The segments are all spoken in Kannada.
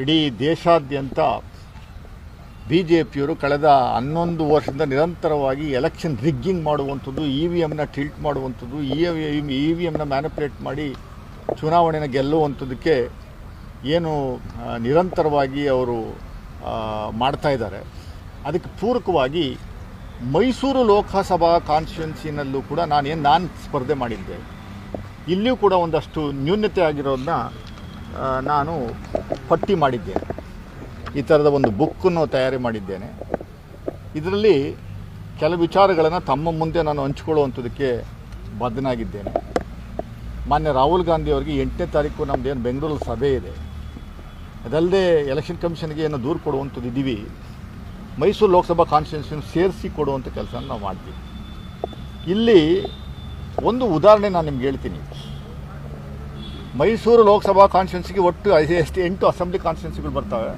ಇಡೀ ದೇಶಾದ್ಯಂತ ಬಿ ಜೆ ಪಿಯವರು ಕಳೆದ ಹನ್ನೊಂದು ವರ್ಷದಿಂದ ನಿರಂತರವಾಗಿ ಎಲೆಕ್ಷನ್ ರಿಗ್ಗಿಂಗ್ ಮಾಡುವಂಥದ್ದು ಇ ವಿ ಎಮ್ನ ಟಿಲ್ಟ್ ಮಾಡುವಂಥದ್ದು, ಇ ಇ ವಿ ಎಮ್ನ ಮ್ಯಾನಿಪುಲೇಟ್ ಮಾಡಿ ಚುನಾವಣೆನ ಗೆಲ್ಲುವಂಥದ್ದಕ್ಕೆ ಏನು ನಿರಂತರವಾಗಿ ಅವರು ಮಾಡ್ತಾ ಇದ್ದಾರೆ. ಅದಕ್ಕೆ ಪೂರಕವಾಗಿ ಮೈಸೂರು ಲೋಕಸಭಾ ಕಾನ್ಸ್ಟಿಟ್ಯುನ್ಸಿನಲ್ಲೂ ಕೂಡ ನಾನೇನು, ನಾನು ಸ್ಪರ್ಧೆ ಮಾಡಿದ್ದೆ. ಇಲ್ಲಿಯೂ ಕೂಡ ಒಂದಷ್ಟು ನ್ಯೂನ್ಯತೆ ಆಗಿರೋದನ್ನ ನಾನು ಪಟ್ಟಿ ಮಾಡಿದ್ದೇನೆ. ಈ ಥರದ ಒಂದು ಬುಕ್ಕನ್ನು ತಯಾರಿ ಮಾಡಿದ್ದೇನೆ. ಇದರಲ್ಲಿ ಕೆಲವು ವಿಚಾರಗಳನ್ನು ತಮ್ಮ ಮುಂದೆ ನಾನು ಹಂಚ್ಕೊಳ್ಳುವಂಥದ್ದಕ್ಕೆ ಬದ್ಧನಾಗಿದ್ದೇನೆ. ಮಾನ್ಯ ರಾಹುಲ್ ಗಾಂಧಿ ಅವರಿಗೆ ಎಂಟನೇ ತಾರೀಕು ನಮ್ಮದೇನು ಬೆಂಗಳೂರಲ್ಲಿ ಸಭೆ ಇದೆ. ಅದಲ್ಲದೆ ಎಲೆಕ್ಷನ್ ಕಮಿಷನ್ಗೆ ಏನೋ ದೂರು ಕೊಡುವಂಥದ್ದು ಇದ್ದೀವಿ ಮೈಸೂರು ಲೋಕಸಭಾ ಕಾನ್ಸ್ಟಿಟ್ಯೂನ್ಸಿನ ಸೇರಿಸಿ ಕೊಡುವಂಥ ಕೆಲಸ ನಾವು ಮಾಡ್ತೀವಿ. ಇಲ್ಲಿ ಒಂದು ಉದಾಹರಣೆ ನಾನು ನಿಮ್ಗೆ ಹೇಳ್ತೀನಿ. ಮೈಸೂರು ಲೋಕಸಭಾ ಕಾನ್ಸ್ಟಿಟ್ಯೂನ್ಸಿಗೆ ಒಟ್ಟು ಎಷ್ಟು ಎಂಟು ಅಸೆಂಬ್ಲಿ ಕಾನ್ಸ್ಟಿಟ್ಯೂನ್ಸಿಗಳು ಬರ್ತವೆ.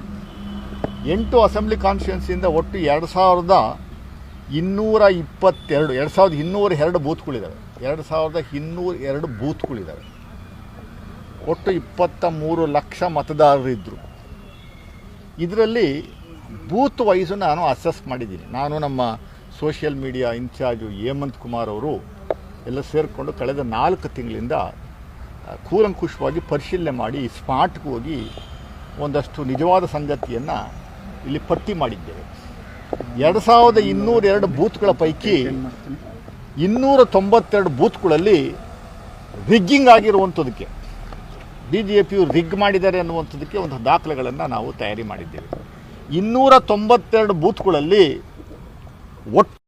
ಎಂಟು ಅಸೆಂಬ್ಲಿ ಕಾನ್ಸ್ಟಿಟ್ಯೂನ್ಸಿಯಿಂದ ಒಟ್ಟು ಎರಡು ಸಾವಿರದ ಇನ್ನೂರ ಇಪ್ಪತ್ತೆರಡು, ಎರಡು ಸಾವಿರದ ಇನ್ನೂರ ಎರಡು ಬೂತ್ಗಳಿದ್ದಾವೆ ಎರಡು ಸಾವಿರದ ಇನ್ನೂರ ಎರಡು ಬೂತ್ಗಳಿದ್ದಾವೆ ಒಟ್ಟು ಇಪ್ಪತ್ತ ಮೂರು ಲಕ್ಷ ಮತದಾರರಿದ್ದರು ಇದರಲ್ಲಿ ಬೂತ್ ವೈಸು ನಾನು ಅಸೆಸ್ ಮಾಡಿದ್ದೀನಿ. ನಾನು ನಮ್ಮ social media incharge Hemanth Kumar ಅವರು ಎಲ್ಲ ಸೇರಿಕೊಂಡು ಕಳೆದ ನಾಲ್ಕು ತಿಂಗಳಿಂದ ಕೂಲಂಕುಷವಾಗಿ ಪರಿಶೀಲನೆ ಮಾಡಿ ಸ್ಪಾಟ್ಗೆ ಹೋಗಿ ಒಂದಷ್ಟು ನಿಜವಾದ ಸಂಗತಿಯನ್ನು ಇಲ್ಲಿ ಪಟ್ಟಿ ಮಾಡಿದ್ದೇವೆ. ಎರಡು ಸಾವಿರದ ಇನ್ನೂರ ಎರಡು ಬೂತ್ಗಳ ಪೈಕಿ ಇನ್ನೂರ ತೊಂಬತ್ತೆರಡು ಬೂತ್ಗಳಲ್ಲಿ ರಿಗ್ಗಿಂಗ್ ಆಗಿರುವಂಥದ್ದಕ್ಕೆ ಬಿ ಜೆ ಪಿಯು ರಿಗ್ ಮಾಡಿದ್ದಾರೆ ಅನ್ನುವಂಥದ್ದಕ್ಕೆ ಒಂದು ದಾಖಲೆಗಳನ್ನು ನಾವು ತಯಾರಿ ಮಾಡಿದ್ದೇವೆ. ಇನ್ನೂರ ತೊಂಬತ್ತೆರಡು ಬೂತ್ಗಳಲ್ಲಿ ಒಟ್ಟು